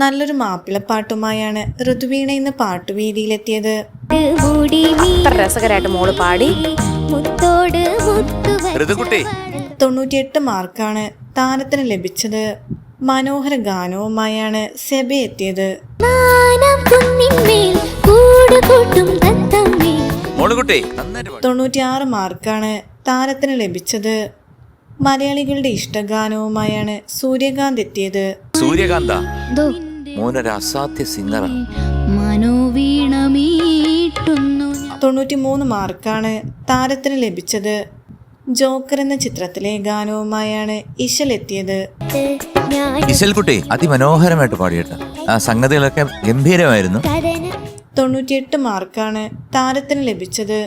നല്ലൊരു മാപ്പിളപ്പാട്ടുമായാണ് ഋതുവീണ ഇന്ന് പാട്ടുവേദിയിലെത്തിയത് അത്ര രസകരമായിട്ട് മോൾ പാടി. മുത്തോട് ഋതുകുട്ടി. തൊണ്ണൂറ്റിയെട്ട് മാർക്കാണ് താരത്തിന് ലഭിച്ചത്. മനോഹര ഗാനവുമായാണ് സെബ എത്തിയത്. തൊണ്ണൂറ്റിയാറ് മാർക്കാണ് താരത്തിന് ലഭിച്ചത്. മലയാളികളുടെ ഇഷ്ടഗാനവുമായാണ് സൂര്യകാന്ത് എത്തിയത്. സൂര്യകാന്ത. മോനൊരു അസാധ്യ സിംഗറാണ് മനോവീണമീട്ടുന്നു. തൊണ്ണൂറ്റി മൂന്ന് മാർക്കാണ് താരത്തിന് ലഭിച്ചത്. ജോക്കർ എന്ന ചിത്രത്തിലെ ഗാനവുമായാണ് ഇശൽ എത്തിയത്. ഇശൽ ഇശൽകുട്ടി അതിമനോഹരമായിട്ട് പാടിയിട്ട് ആ സംഗതികളൊക്കെ ഗംഭീരമായിരുന്നു. തൊണ്ണൂറ്റിയെട്ട് മാർക്കാണ് താരത്തിന് ലഭിച്ചത്.